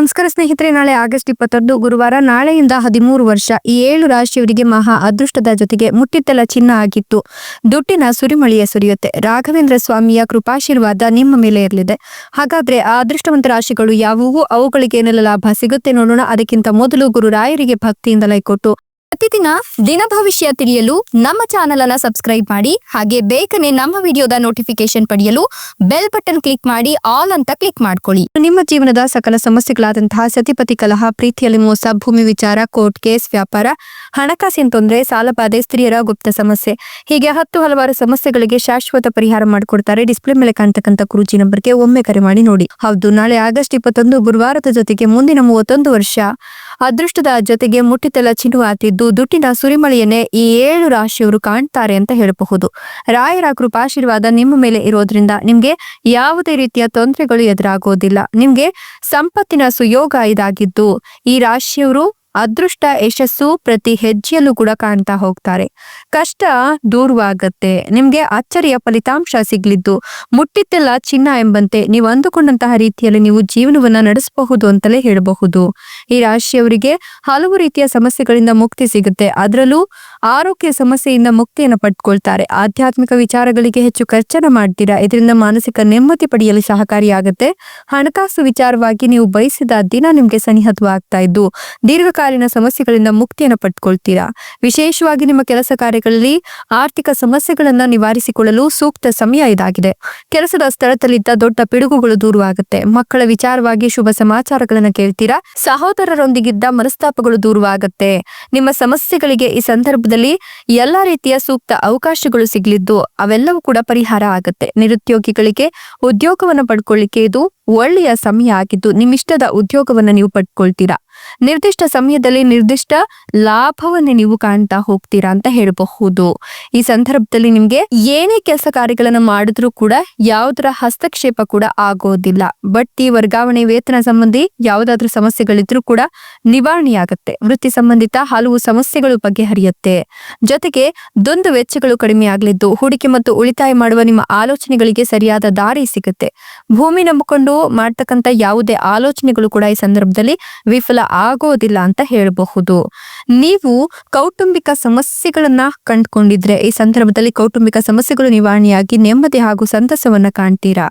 ನಮಸ್ಕಾರ ಸ್ನೇಹಿತರೆ, ನಾಳೆ ಆಗಸ್ಟ್ ಇಪ್ಪತ್ತೊಂದು ಗುರುವಾರ, ನಾಳೆಯಿಂದ ಹದಿಮೂರು ವರ್ಷ, ಈ ಏಳು ರಾಶಿಯವರಿಗೆ ಮಹಾ ಅದೃಷ್ಟದ ಜೊತೆಗೆ ಮುಟ್ಟಿತ್ತಲ ಚಿನ್ನ ಆಗಿತ್ತು. ದುಡ್ಡಿನ ಸುರಿಮಳಿಯ ಸುರಿಯುತ್ತೆ. ರಾಘವೇಂದ್ರ ಸ್ವಾಮಿಯ ಕೃಪಾಶೀರ್ವಾದ ನಿಮ್ಮ ಮೇಲೆ ಇರಲಿದೆ. ಹಾಗಾದ್ರೆ ಆ ಅದೃಷ್ಟವಂತ ರಾಶಿಗಳು ಯಾವುವು? ಅವುಗಳಿಗೆ ಏನೆಲ್ಲ ಲಾಭ ಸಿಗುತ್ತೆ ನೋಡೋಣ. ಅದಕ್ಕಿಂತ ಮೊದಲು ಗುರುರಾಯರಿಗೆ ಭಕ್ತಿಯಿಂದ ಲೈ ಕೊಟ್ಟು ಪ್ರತಿದಿನ ದಿನ ಭವಿಷ್ಯ ತಿಳಿಯಲು ನಮ್ಮ ಚಾನೆಲ್ ಅನ್ನ ಸಬ್ಸ್ಕ್ರೈಬ್ ಮಾಡಿ, ಹಾಗೆ ಬೇಗನೆ ನಮ್ಮ ವಿಡಿಯೋದ ನೋಟಿಫಿಕೇಶನ್ ಪಡೆಯಲು ಬೆಲ್ ಬಟನ್ ಕ್ಲಿಕ್ ಮಾಡಿ ಆಲ್ ಅಂತ ಕ್ಲಿಕ್ ಮಾಡ್ಕೊಳ್ಳಿ. ನಿಮ್ಮ ಜೀವನದ ಸಕಲ ಸಮಸ್ಯೆಗಳಾದಂತಹ ಸತಿಪತಿ ಕಲಹ, ಪ್ರೀತಿಯಲ್ಲಿ ಮೋಸ, ಭೂಮಿ ವಿಚಾರ ಕೋರ್ಟ್ ಕೇಸ್ ವ್ಯಾಪಾರ, ಹಣಕಾಸಿನ ತೊಂದರೆ ಸಾಲಬಾಧೆ ಸ್ತ್ರೀಯರ ಗುಪ್ತ ಸಮಸ್ಯೆ, ಹೀಗೆ ಹತ್ತು ಹಲವಾರು ಸಮಸ್ಯೆಗಳಿಗೆ ಶಾಶ್ವತ ಪರಿಹಾರ ಮಾಡಿಕೊಡ್ತಾರೆ. ಡಿಸ್ಪ್ಲೇ ಮೇಲೆ ಕಾಣ್ತಕ್ಕಂಥ ಕುರುಚಿ ನಂಬರ್ಗೆ ಒಮ್ಮೆ ಕರೆ ಮಾಡಿ ನೋಡಿ. ಹೌದು, ನಾಳೆ ಆಗಸ್ಟ್ ಇಪ್ಪತ್ತೊಂದು ಗುರುವಾರದ ಜೊತೆಗೆ ಮುಂದಿನ ಮೂವತ್ತೊಂದು ವರ್ಷ. ಅದೃಷ್ಟದ ಜೊತೆಗೆ ಮುಟ್ಟಿತೆಲ್ಲ ಚಿನ್ನುವಾತಿದ್ದು ದುಡ್ಡಿನ ಸುರಿಮಳೆಯನ್ನೇ ಈ ಏಳು ರಾಶಿಯವರು ಕಾಣ್ತಾರೆ ಅಂತ ಹೇಳಬಹುದು. ರಾಯರ ಕೃಪಾಶೀರ್ವಾದ ನಿಮ್ಮ ಮೇಲೆ ಇರೋದ್ರಿಂದ ನಿಮ್ಗೆ ಯಾವುದೇ ರೀತಿಯ ತೊಂದರೆಗಳು ಎದುರಾಗೋದಿಲ್ಲ. ನಿಮ್ಗೆ ಸಂಪತ್ತಿನ ಸುಯೋಗ ಇದಾಗಿದ್ದು ಈ ರಾಶಿಯವರು ಅದೃಷ್ಟ ಯಶಸ್ಸು ಪ್ರತಿ ಹೆಜ್ಜೆಯಲ್ಲೂ ಕೂಡ ಕಾಣ್ತಾ ಹೋಗ್ತಾರೆ. ಕಷ್ಟ ದೂರವಾಗತ್ತೆ. ನಿಮ್ಗೆ ಅಚ್ಚರಿಯ ಫಲಿತಾಂಶ ಸಿಗ್ಲಿದ್ದು. ಮುಟ್ಟಿದ್ದೆಲ್ಲ ಚಿನ್ನ ಎಂಬಂತೆ ನೀವು ಅಂದುಕೊಂಡಂತಹ ರೀತಿಯಲ್ಲಿ ನೀವು ಜೀವನವನ್ನ ನಡೆಸಬಹುದು ಅಂತಲೇ ಹೇಳಬಹುದು. ಈ ರಾಶಿಯವರಿಗೆ ಹಲವು ರೀತಿಯ ಸಮಸ್ಯೆಗಳಿಂದ ಮುಕ್ತಿ ಸಿಗುತ್ತೆ. ಅದರಲ್ಲೂ ಆರೋಗ್ಯ ಸಮಸ್ಯೆಯಿಂದ ಮುಕ್ತಿಯನ್ನು ಪಡ್ಕೊಳ್ತಾರೆ. ಆಧ್ಯಾತ್ಮಿಕ ವಿಚಾರಗಳಿಗೆ ಹೆಚ್ಚು ಖರ್ಚನ ಮಾಡ್ತೀರಾ? ಇದರಿಂದ ಮಾನಸಿಕ ನೆಮ್ಮದಿ ಪಡೆಯಲು ಸಹಕಾರಿಯಾಗುತ್ತೆ. ಹಣಕಾಸು ವಿಚಾರವಾಗಿ ನೀವು ಬಯಸಿದ ದಿನ ನಿಮ್ಗೆ ಸನಿಹತ್ವಾಗ್ತಾ ಇದ್ದು ದೀರ್ಘಕಾಲೀನ ಸಮಸ್ಯೆಗಳಿಂದ ಮುಕ್ತಿಯನ್ನು ಪಡ್ಕೊಳ್ತೀರಾ? ವಿಶೇಷವಾಗಿ ನಿಮ್ಮ ಕೆಲಸ ಕಾರ್ಯಗಳಲ್ಲಿ ಆರ್ಥಿಕ ಸಮಸ್ಯೆಗಳನ್ನ ನಿವಾರಿಸಿಕೊಳ್ಳಲು ಸೂಕ್ತ ಸಮಯ ಇದಾಗಿದೆ. ಕೆಲಸದ ಸ್ಥಳದಲ್ಲಿದ್ದ ದೊಡ್ಡ ಪಿಡುಗುಗಳು ದೂರವಾಗುತ್ತೆ. ಮಕ್ಕಳ ವಿಚಾರವಾಗಿ ಶುಭ ಸಮಾಚಾರಗಳನ್ನು ಕೇಳ್ತೀರಾ? ಸಹೋದರರೊಂದಿಗಿದ್ದ ಮನಸ್ತಾಪಗಳು ದೂರವಾಗುತ್ತೆ. ನಿಮ್ಮ ಸಮಸ್ಯೆಗಳಿಗೆ ಈ ಸಂದರ್ಭದಲ್ಲಿ ಎಲ್ಲಾ ರೀತಿಯ ಸೂಕ್ತ ಅವಕಾಶಗಳು ಸಿಗಲಿದ್ದು ಅವೆಲ್ಲವೂ ಕೂಡ ಪರಿಹಾರ ಆಗುತ್ತೆ. ನಿರುದ್ಯೋಗಿಗಳಿಗೆ ಉದ್ಯೋಗವನ್ನು ಪಡ್ಕೊಳ್ಳಿಕ್ಕೆ ಇದು ಒಳ್ಳೆಯ ಸಮಯ ಆಗಿದ್ದು ನಿಮ್ಮಿಷ್ಟದ ಉದ್ಯೋಗವನ್ನು ನೀವು ಪಡ್ಕೊಳ್ತೀರಾ? ನಿರ್ದಿಷ್ಟ ಸಮಯದಲ್ಲಿ ನಿರ್ದಿಷ್ಟ ಲಾಭವನ್ನೇ ನೀವು ಕಾಣ್ತಾ ಹೋಗ್ತೀರಾ ಅಂತ ಹೇಳಬಹುದು. ಈ ಸಂದರ್ಭದಲ್ಲಿ ನಿಮ್ಗೆ ಏನೇ ಕೆಲಸ ಕಾರ್ಯಗಳನ್ನ ಮಾಡಿದ್ರೂ ಕೂಡ ಯಾವುದರ ಹಸ್ತಕ್ಷೇಪ ಕೂಡ ಆಗೋದಿಲ್ಲ. ಬಡ್ತಿ, ವರ್ಗಾವಣೆ, ವೇತನ ಸಂಬಂಧಿ ಯಾವುದಾದ್ರೂ ಸಮಸ್ಯೆಗಳಿದ್ರೂ ಕೂಡ ನಿವಾರಣೆಯಾಗುತ್ತೆ. ವೃತ್ತಿ ಸಂಬಂಧಿತ ಹಲವು ಸಮಸ್ಯೆಗಳು ಬಗೆಹರಿಯುತ್ತೆ. ಜೊತೆಗೆ ದೊಂದು ವೆಚ್ಚಗಳು ಕಡಿಮೆ ಆಗ್ಲಿದ್ದು ಹೂಡಿಕೆ ಮತ್ತು ಉಳಿತಾಯ ಮಾಡುವ ನಿಮ್ಮ ಆಲೋಚನೆಗಳಿಗೆ ಸರಿಯಾದ ದಾರಿ ಸಿಗುತ್ತೆ. ಭೂಮಿ ನಂಬಿಕೊಂಡು ಮಾಡ್ತಕ್ಕಂಥ ಯಾವುದೇ ಆಲೋಚನೆಗಳು ಕೂಡ ಈ ಸಂದರ್ಭದಲ್ಲಿ ವಿಫಲ ಆಗೋದಿಲ್ಲ ಅಂತ ಹೇಳಬಹುದು. ನೀವು ಕೌಟುಂಬಿಕ ಸಮಸ್ಯೆಗಳನ್ನ ಕಂಡುಕೊಂಡಿದ್ರೆ, ಈ ಸಂದರ್ಭದಲ್ಲಿ ಕೌಟುಂಬಿಕ ಸಮಸ್ಯೆಗಳು ನಿವಾರಣೆಯಾಗಿ ನೆಮ್ಮದಿ ಹಾಗೂ ಸಂತಸವನ್ನ ಕಾಣ್ತೀರಾ?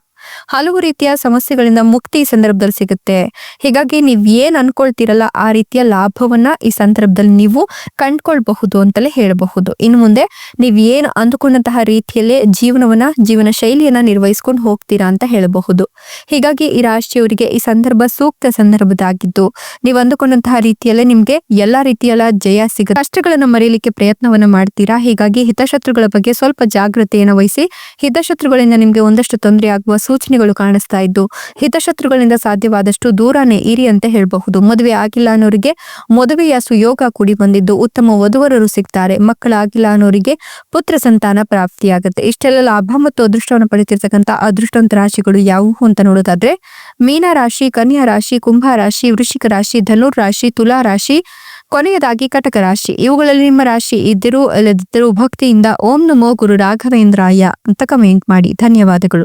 ಹಲವು ರೀತಿಯ ಸಮಸ್ಯೆಗಳಿಂದ ಮುಕ್ತಿ ಈ ಸಂದರ್ಭದಲ್ಲಿ ಸಿಗುತ್ತೆ. ಹೀಗಾಗಿ ನೀವ್ ಏನ್ ಅನ್ಕೊಳ್ತೀರಲ್ಲ ಆ ರೀತಿಯ ಲಾಭವನ್ನ ಈ ಸಂದರ್ಭದಲ್ಲಿ ನೀವು ಕಂಡ್ಕೊಳ್ಬಹುದು ಅಂತಲೇ ಹೇಳಬಹುದು. ಇನ್ನು ಮುಂದೆ ನೀವ್ ಏನ್ ಅಂದುಕೊಂಡಂತಹ ರೀತಿಯಲ್ಲೇ ಜೀವನವನ್ನ, ಜೀವನ ಶೈಲಿಯನ್ನ ನಿರ್ವಹಿಸ್ಕೊಂಡು ಹೋಗ್ತೀರಾ ಅಂತ ಹೇಳಬಹುದು. ಹೀಗಾಗಿ ಈ ರಾಶಿಯವರಿಗೆ ಈ ಸಂದರ್ಭ ಸೂಕ್ತ ಸಂದರ್ಭದಾಗಿದ್ದು, ನೀವು ಅಂದುಕೊಂಡಂತಹ ರೀತಿಯಲ್ಲೇ ನಿಮ್ಗೆ ಎಲ್ಲಾ ರೀತಿಯಲ್ಲ ಜಯ ಸಿಗ ಕಷ್ಟಗಳನ್ನ ಮರೆಯಲಿಕ್ಕೆ ಪ್ರಯತ್ನವನ್ನ ಮಾಡ್ತೀರಾ? ಹೀಗಾಗಿ ಹಿತಶತ್ರುಗಳ ಬಗ್ಗೆ ಸ್ವಲ್ಪ ಜಾಗ್ರತೆಯನ್ನು ವಹಿಸಿ, ಹಿತಶತ್ರುಗಳಿಂದ ನಿಮ್ಗೆ ಒಂದಷ್ಟು ತೊಂದರೆ ಆಗುವ ಸೂಚನೆಗಳು ಕಾಣಿಸ್ತಾ ಇದ್ದು ಹಿತಶತ್ರುಗಳಿಂದ ಸಾಧ್ಯವಾದಷ್ಟು ದೂರನೇ ಇರಿ ಅಂತ ಹೇಳಬಹುದು. ಮದುವೆ ಆಗಿಲ್ಲ ಅನ್ನೋರಿಗೆ ಮದುವೆಯ ಸುಯೋಗ ಕೂಡಿ ಬಂದಿದ್ದು ಉತ್ತಮ ವಧುವರರು ಸಿಗ್ತಾರೆ. ಮಕ್ಕಳಾಗಿಲ್ಲ ಅನ್ನೋರಿಗೆ ಪುತ್ರ ಸಂತಾನ ಪ್ರಾಪ್ತಿಯಾಗುತ್ತೆ. ಇಷ್ಟೆಲ್ಲ ಲಾಭ ಮತ್ತು ಅದೃಷ್ಟವನ್ನು ಪಡೆಯುತ್ತಿರ್ತಕ್ಕಂಥ ಅದೃಷ್ಟವಂತ ರಾಶಿಗಳು ಯಾವುವು ಅಂತ ನೋಡೋದಾದ್ರೆ ಮೀನ ರಾಶಿ, ಕನ್ಯಾ ರಾಶಿ, ಕುಂಭ ರಾಶಿ, ವೃಶ್ಚಿಕ ರಾಶಿ, ಧನುರ್ ರಾಶಿ, ತುಲಾ ರಾಶಿ, ಕೊನೆಯದಾಗಿ ಕಟಕ ರಾಶಿ. ಇವುಗಳಲ್ಲಿ ನಿಮ್ಮ ರಾಶಿ ಇದ್ದರೂ ಅಲ್ಲದಿದ್ದರೂ ಭಕ್ತಿಯಿಂದ ಓಂ ನಮೋ ಗುರು ರಾಘವೇಂದ್ರಾಯ ಅಂತ ಕಮೆಂಟ್ ಮಾಡಿ. ಧನ್ಯವಾದಗಳು.